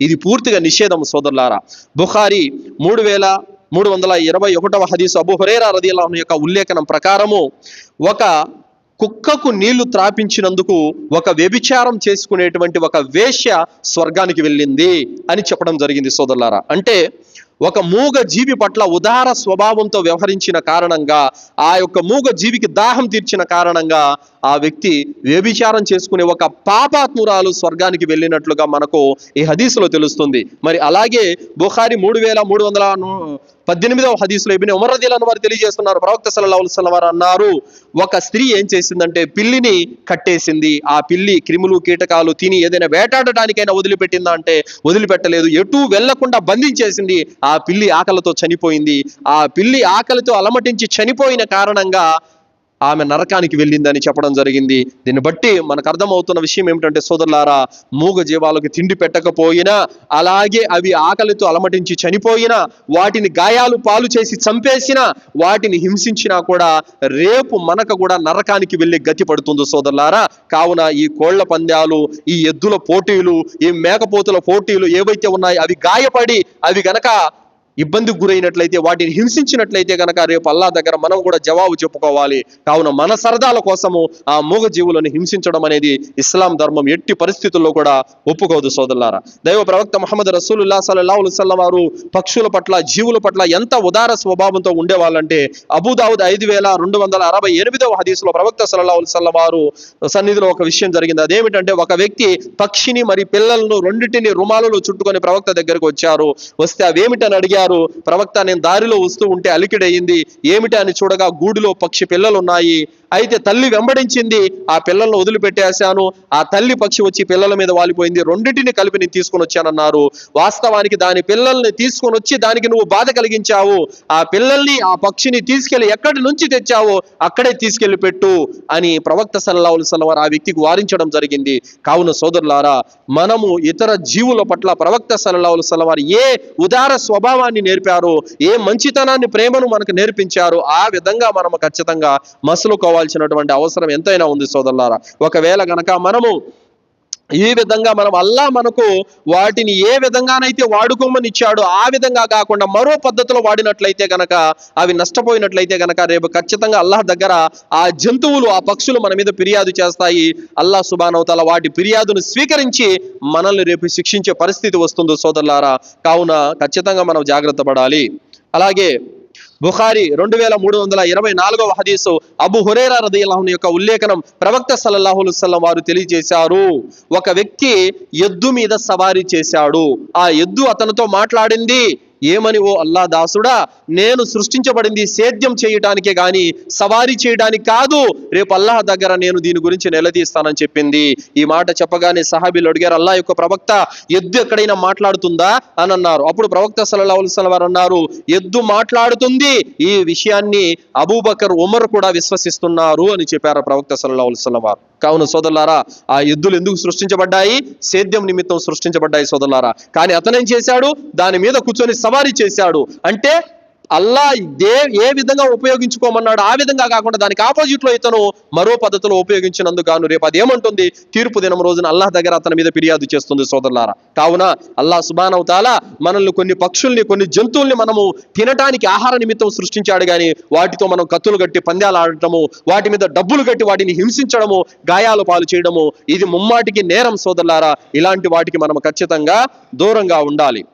ఇది పూర్తిగా నిషేధం సోదరులారా. బుఖారి మూడు వేల మూడు వందల ఇరవై ఒకటవ హదీసు అబు హురేరా యొక్క ఉల్లేఖనం ప్రకారము ఒక కుక్కకు నీళ్ళు త్రాపించినందుకు ఒక వ్యభిచారం చేసుకునేటువంటి ఒక వేశ్య స్వర్గానికి వెళ్ళింది అని చెప్పడం జరిగింది సోదరులారా. అంటే ఒక మూగ జీవి పట్ల ఉదార స్వభావంతో వ్యవహరించిన కారణంగా ఆ యొక్క మూగ జీవికి దాహం తీర్చిన కారణంగా ఆ వ్యక్తి వ్యభిచారం చేసుకునే ఒక పాపాత్మురాలు స్వర్గానికి వెళ్ళినట్లుగా మనకు ఈ హదీసులో తెలుస్తుంది. మరి అలాగే బుఖారి మూడు వేల మూడు వందల పద్దెనిమిదవ హదీసులో ఇబిన్ ఉమరదీలను వారు తెలియజేస్తున్నారు. ప్రవక్త సల్లల్లాహు వారు అన్నారు ఒక స్త్రీ ఏం చేసిందంటే పిల్లిని కట్టేసింది. ఆ పిల్లి క్రిములు కీటకాలు తిని ఏదైనా వేటాడటానికైనా వదిలిపెట్టిందా అంటే వదిలిపెట్టలేదు. ఎటు వెళ్ళకుండా బంధించేసింది. ఆ పిల్లి ఆకలితో చనిపోయింది. ఆ పిల్లి ఆకలితో అలమటించి చనిపోయిన కారణంగా ఆమె నరకానికి వెళ్ళిందని చెప్పడం జరిగింది. దీన్ని బట్టి మనకు అర్థమవుతున్న విషయం ఏమిటంటే సోదరులారా మూగ జీవాలకు తిండి పెట్టకపోయినా అలాగే అవి ఆకలితో అలమటించి చనిపోయినా వాటిని గాయాలు పాలు చేసి చంపేసినా వాటిని హింసించినా కూడా రేపు మనకు కూడా నరకానికి వెళ్ళే గతి పడుతుంది సోదరులారా. కావున ఈ కోళ్ళ పందాలు ఈ ఎద్దుల పోటీలు ఈ మేకపోతుల పోటీలు ఏవైతే ఉన్నాయో అవి గాయపడి అవి గనక ఇబ్బందికి గురైనట్లయితే వాటిని హింసించినట్లయితే గనక రేపు అల్లా దగ్గర మనం కూడా జవాబు చెప్పుకోవాలి. కావున మన సరదాల కోసము ఆ మూగ జీవులను హింసించడం అనేది ఇస్లాం ధర్మం ఎట్టి పరిస్థితుల్లో కూడా ఒప్పుకోదు సోదరులారా. దైవ ప్రవక్త మహమ్మద్ రసూలుల్లా సల్లల్లాహు అలైహి వారు పక్షుల పట్ల జీవుల పట్ల ఎంత ఉదార స్వభావంతో ఉండేవాళ్ళంటే అబుదావుద్ ఐదు వేల రెండు వందల అరవై ఎనిమిదవ హదీసులో ప్రవక్త సల్లల్లాహు అలైహి వారు సన్నిధిలో ఒక విషయం జరిగింది. అదేమిటంటే ఒక వ్యక్తి పక్షిని మరి పిల్లలను రెండింటిని రుమాలలో చుట్టుకొని ప్రవక్త దగ్గరకు వచ్చారు. వస్తే అవేమిటని అడిగారు ప్రవక్త నేను దారిలో వస్తూ ఉంటే అలికిడయింది. ఏమిటి అని చూడగా గూడులో పక్షి పిల్లలు ఉన్నాయి అయితే తల్లి వెంబడించింది. ఆ పిల్లలను వదిలిపెట్టేశాను. ఆ తల్లి పక్షి వచ్చి పిల్లల మీద వాలిపోయింది. రెండింటిని కలిపి నేను తీసుకొని వచ్చానన్నారు. వాస్తవానికి దాని పిల్లల్ని తీసుకొని వచ్చి దానికి నువ్వు బాధ కలిగించావు. ఆ పిల్లల్ని ఆ పక్షిని తీసుకెళ్ళి ఎక్కడి నుంచి తెచ్చావో అక్కడే తీసుకెళ్ళి పెట్టు అని ప్రవక్త సల్లల్లాహు అలైహి ఆ వ్యక్తికి వారించడం జరిగింది. కావున సోదరులారా మనము ఇతర జీవుల పట్ల ప్రవక్త సల్లల్లాహు అలైహి ఏ ఉదార స్వభావాన్ని నేర్పారో ఏ మంచితనాన్ని ప్రేమను మనకు నేర్పించారో ఆ విధంగా మనము ఖచ్చితంగా మసులుకోవాల్సినటువంటి అవసరం ఎంతైనా ఉంది సోదరులారా. ఒకవేళ గనక మనము ఈ విధంగా మనం అల్లా మనకు వాటిని ఏ విధంగానైతే వాడుకోమని ఇచ్చాడో ఆ విధంగా కాకుండా మరో పద్ధతిలో వాడినట్లయితే గనక అవి నష్టపోయినట్లయితే గనక రేపు ఖచ్చితంగా అల్లాహ్ దగ్గర ఆ జంతువులు ఆ పక్షులు మన మీద ఫిర్యాదు చేస్తాయి. అల్లా సుబానవతల వాటి ఫిర్యాదును స్వీకరించి మనల్ని రేపు శిక్షించే పరిస్థితి వస్తుంది సోదరులారా. కావున ఖచ్చితంగా మనం జాగ్రత్త పడాలి. అలాగే బుఖారి రెండు వేల మూడు వందల ఇరవై నాలుగవ హదీసు అబు హురేరా రదయల్లాహుని యొక్క ఉల్లేఖనం ప్రవక్త సల్లల్లాహు అలైహి వారు తెలియజేశారు. ఒక వ్యక్తి ఎద్దు మీద సవారీ చేశాడు. ఆ ఎద్దు అతనితో మాట్లాడింది ఏమని ఓ అల్లా దాసుడా? నేను సృష్టించబడింది సేద్యం చేయటానికే గాని సవారీ చేయడానికి కాదు. రేపు అల్లాహ్ దగ్గర నేను దీని గురించి నిలదీస్తానని చెప్పింది. ఈ మాట చెప్పగానే సహాబీలు అడిగారు అల్లాహ్ యొక్క ప్రవక్త ఎద్దు ఎక్కడైనా మాట్లాడుతుందా? అని అన్నారు. అప్పుడు ప్రవక్త సల్లల్లాహు అలైహి వారు అన్నారు ఎద్దు మాట్లాడుతుంది. ఈ విషయాన్ని అబూబకర్ ఉమర్ కూడా విశ్వసిస్తున్నారు అని చెప్పారు ప్రవక్త సల్లల్లాహు అలైహి వారు కావున సోదరులారా ఆ ఎద్దులు ఎందుకు సృష్టించబడ్డాయి? సేద్యం నిమిత్తం సృష్టించబడ్డాయి సోదరులారా. కానీ అతనేం చేశాడు? దాని మీద కూర్చొని సవారీ చేశాడు. అంటే అల్లా దే ఏ విధంగా ఉపయోగించుకోమన్నాడు ఆ విధంగా కాకుండా దానికి ఆపోజిట్లో ఇతను మరో పద్ధతిలో ఉపయోగించినందుకు రేపు అదేమంటుంది తీర్పు దినం రోజున అల్లాహ్ దగ్గర అతని మీద ఫిర్యాదు చేస్తుంది సోదరులారా. కావున అల్లాహ్ సుబానవతాల మనల్ని కొన్ని పక్షుల్ని కొన్ని జంతువుల్ని మనము తినటానికి ఆహార నిమిత్తం సృష్టించాడు కానీ వాటితో మనం కత్తులు కట్టి పందాలు ఆడటము వాటి మీద డబ్బులు కట్టి వాటిని హింసించడము గాయాలు పాలు చేయడము ఇది ముమ్మాటికి నేరం సోదరులారా. ఇలాంటి వాటికి మనం ఖచ్చితంగా దూరంగా ఉండాలి.